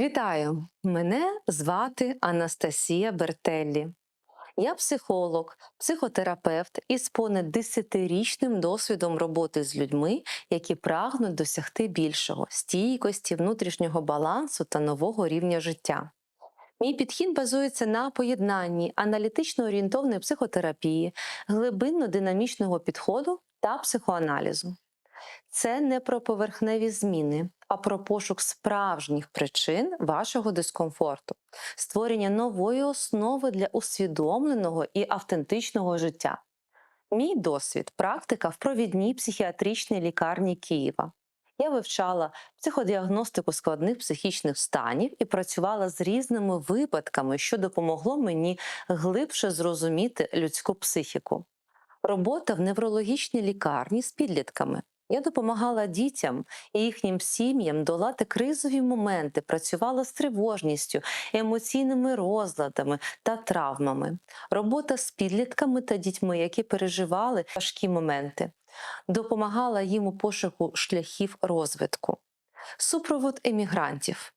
Вітаю! Мене звати Анастасія Бертеллі. Я психолог, психотерапевт із понад 10-річним досвідом роботи з людьми, які прагнуть досягти більшого стійкості, внутрішнього балансу та нового рівня життя. Мій підхід базується на поєднанні аналітично орієнтовної психотерапії, глибинно-динамічного підходу та психоаналізу. Це не про поверхневі зміни, а про пошук справжніх причин вашого дискомфорту, створення нової основи для усвідомленого і автентичного життя. Мій досвід практика в провідній психіатричній лікарні Києва. Я вивчала психодіагностику складних психічних станів і працювала з різними випадками, що допомогло мені глибше зрозуміти людську психіку. Робота в неврологічній лікарні з підлітками. Я допомагала дітям і їхнім сім'ям долати кризові моменти, працювала з тривожністю, емоційними розладами та травмами. Робота з підлітками та дітьми, які переживали важкі моменти, допомагала їм у пошуку шляхів розвитку. Супровод емігрантів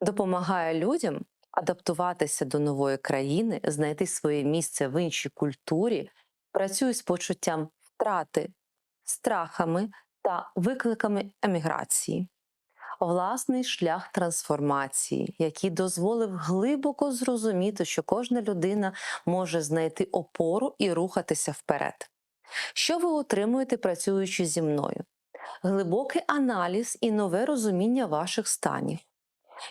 допомагає людям адаптуватися до нової країни, знайти своє місце в іншій культурі, працюю з почуттям втрати, страхами та викликами еміграції. Власний шлях трансформації, який дозволив глибоко зрозуміти, що кожна людина може знайти опору і рухатися вперед. Що ви отримуєте, працюючи зі мною? Глибокий аналіз і нове розуміння ваших станів.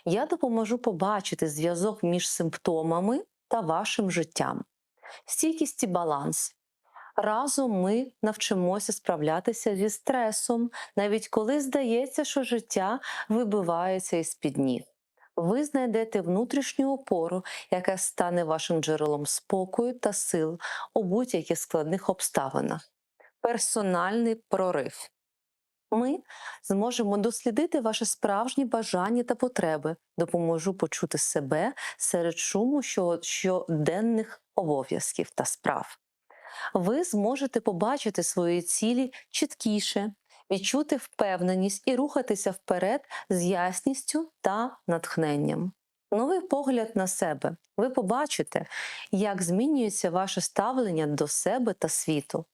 Я допоможу побачити зв'язок між симптомами та вашим життям, стійкість і баланс. Разом ми навчимося справлятися зі стресом, навіть коли здається, що життя вибивається із під ніг. Ви знайдете внутрішню опору, яка стане вашим джерелом спокою та сил у будь-яких складних обставинах. Персональний прорив. Ми зможемо дослідити ваші справжні бажання та потреби, допоможу почути себе серед шуму щоденних обов'язків та справ. Ви зможете побачити свої цілі чіткіше, відчути впевненість і рухатися вперед з ясністю та натхненням. Новий погляд на себе. Ви побачите, як змінюється ваше ставлення до себе та світу.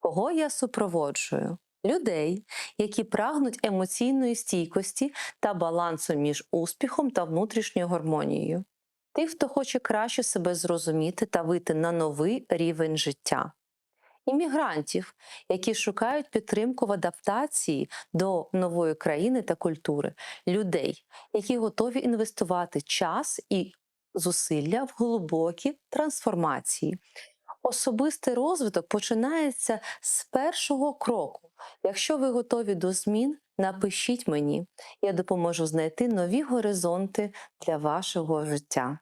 Кого я супроводжую? Людей, які прагнуть емоційної стійкості та балансу між успіхом та внутрішньою гармонією. Тих, хто хоче краще себе зрозуміти та вийти на новий рівень життя. Іммігрантів, які шукають підтримку в адаптації до нової країни та культури, людей, які готові інвестувати час і зусилля в глибокі трансформації. Особистий розвиток починається з першого кроку. Якщо ви готові до змін, напишіть мені, я допоможу знайти нові горизонти для вашого життя.